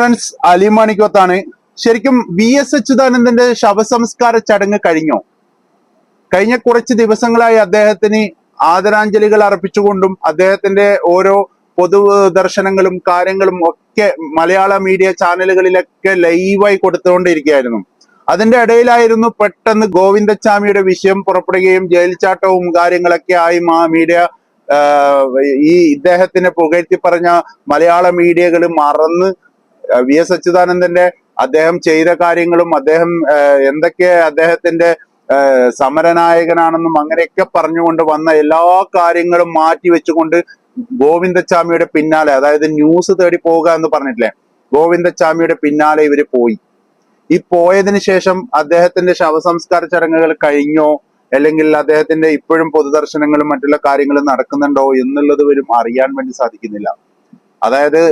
Friends അലിമാണിക്കോത്താണ് ശരിക്കും V S അച്യുതാനന്ദന്റെ ശവസംസ്കാര ചടങ്ങ് കഴിഞ്ഞോ? കഴിഞ്ഞ കുറച്ച് ദിവസങ്ങളായി അദ്ദേഹത്തിന് ആദരാഞ്ജലികൾ അർപ്പിച്ചുകൊണ്ടും അദ്ദേഹത്തിന്റെ ഓരോ പൊതു ദർശനങ്ങളും കാര്യങ്ങളും ഒക്കെ മലയാള മീഡിയ ചാനലുകളിലൊക്കെ ലൈവായി കൊടുത്തുകൊണ്ടിരിക്കുകയായിരുന്നു. അതിന്റെ ഇടയിലായിരുന്നു പെട്ടെന്ന് ഗോവിന്ദച്ചാമിയുടെ വിഷയം പുറപ്പെടുകയും ജയിൽ ചാട്ടവും കാര്യങ്ങളൊക്കെ ആയി മാ മീഡിയ ഈ ഇദ്ദേഹത്തിനെ പുകഴ്ത്തി പറഞ്ഞ മലയാള മീഡിയകൾ മറന്ന് വി എസ് അച്യുതാനന്ദന്റെ അദ്ദേഹം ചെയ്ത കാര്യങ്ങളും അദ്ദേഹം എന്തൊക്കെ അദ്ദേഹത്തിന്റെ സമരനായകനാണെന്നും അങ്ങനെയൊക്കെ പറഞ്ഞുകൊണ്ട് വന്ന എല്ലാ കാര്യങ്ങളും മാറ്റി വെച്ചുകൊണ്ട് ഗോവിന്ദച്ചാമിയുടെ പിന്നാലെ അതായത് ന്യൂസ് തേടി പോവുക എന്ന് പറഞ്ഞിട്ടില്ലേ ഗോവിന്ദച്ചാമിയുടെ പിന്നാലെ ഇവർ പോയി. ഈ പോയതിന് ശേഷം അദ്ദേഹത്തിന്റെ ശവസംസ്കാര ചടങ്ങുകൾ കഴിഞ്ഞോ അല്ലെങ്കിൽ അദ്ദേഹത്തിന്റെ ഇപ്പോഴും പൊതുദർശനങ്ങളും മറ്റുള്ള കാര്യങ്ങളും നടക്കുന്നുണ്ടോ എന്നുള്ളത് വരും അറിയാൻ വേണ്ടി സാധിക്കുന്നില്ല. അതായത്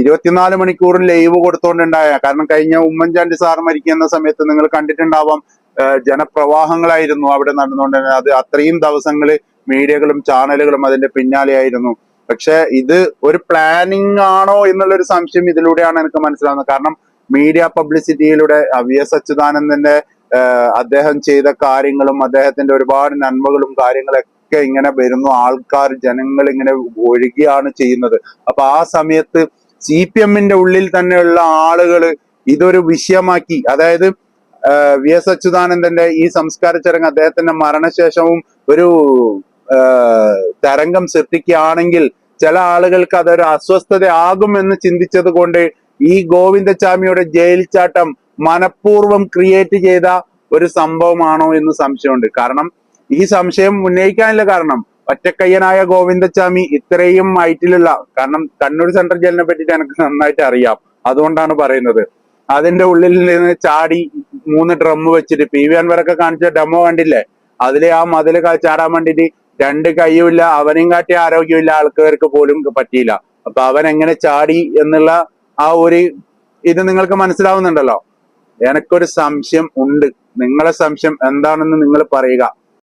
ഇരുപത്തിനാല് മണിക്കൂറും ലൈവ് കൊടുത്തോണ്ടുണ്ടായ കാരണം കഴിഞ്ഞ ഉമ്മൻചാണ്ടി സാർ മരിക്കുന്ന സമയത്ത് നിങ്ങൾ കണ്ടിട്ടുണ്ടാവാം ജനപ്രവാഹങ്ങളായിരുന്നു അവിടെ നടന്നുകൊണ്ടിരുന്നത്. അത് അത്രയും ദിവസങ്ങൾ മീഡിയകളും ചാനലുകളും അതിന്റെ പിന്നാലെയായിരുന്നു. പക്ഷെ ഇത് ഒരു പ്ലാനിങ് ആണോ എന്നുള്ളൊരു സംശയം ഇതിലൂടെയാണ് എനിക്ക് മനസ്സിലാവുന്നത്. കാരണം മീഡിയ പബ്ലിസിറ്റിയിലൂടെ വി എസ് അച്യുതാനന്ദന്റെ അദ്ദേഹം ചെയ്ത കാര്യങ്ങളും അദ്ദേഹത്തിന്റെ ഒരുപാട് നന്മകളും കാര്യങ്ങളൊക്കെ ഇങ്ങനെ വരുന്നു. ആൾക്കാർ ജനങ്ങൾ ഇങ്ങനെ ഒഴുകിയാണ് ചെയ്യുന്നത്. അപ്പൊ ആ സമയത്ത് സി പി എമ്മിന്റെ ഉള്ളിൽ തന്നെയുള്ള ആളുകൾ ഇതൊരു വിഷയമാക്കി. അതായത് വി എസ് അച്യുതാനന്ദന്റെ ഈ സംസ്കാര ചടങ്ങ് അദ്ദേഹത്തിന്റെ മരണശേഷവും ഒരു തരംഗം സൃഷ്ടിക്കുകയാണെങ്കിൽ ചില ആളുകൾക്ക് അതൊരു അസ്വസ്ഥതയാകും എന്ന് ചിന്തിച്ചത് കൊണ്ട് ഈ ഗോവിന്ദച്ചാമിയുടെ ജയിൽ ചാട്ടം മനഃപൂർവം ക്രിയേറ്റ് ചെയ്ത ഒരു സംഭവമാണോ എന്ന് സംശയമുണ്ട്. കാരണം ഈ സംശയം ഉന്നയിക്കാനുള്ള കാരണം ഒറ്റക്കയ്യനായ ഗോവിന്ദസ്വാമി ഇത്രയും ഹൈറ്റിലുള്ള കാരണം കണ്ണൂർ സെൻട്രൽ ജയിലിനെ പറ്റിയിട്ട് എനിക്ക് നന്നായിട്ട് അറിയാം. അതുകൊണ്ടാണ് പറയുന്നത്. അതിന്റെ ഉള്ളിൽ നിന്ന് ചാടി മൂന്ന് ഡ്രം വെച്ചിട്ട് പി വി അൻവരൊക്കെ കാണിച്ച ഡെമോ കണ്ടില്ലേ? അതിലെ ആ മതിൽ ചാടാൻ വേണ്ടിയിട്ട് രണ്ട് കൈയുമില്ല അവനെയും കാട്ടി ആരോഗ്യമില്ല ആൾക്കാർക്ക് പോലും പറ്റിയില്ല. അപ്പൊ അവൻ എങ്ങനെ ചാടി എന്നുള്ള ആ ഒരു ഇത് നിങ്ങൾക്ക് മനസ്സിലാവുന്നുണ്ടല്ലോ? എനക്കൊരു സംശയം ഉണ്ട്. നിങ്ങളെ സംശയം എന്താണെന്ന് നിങ്ങൾ പറയുക.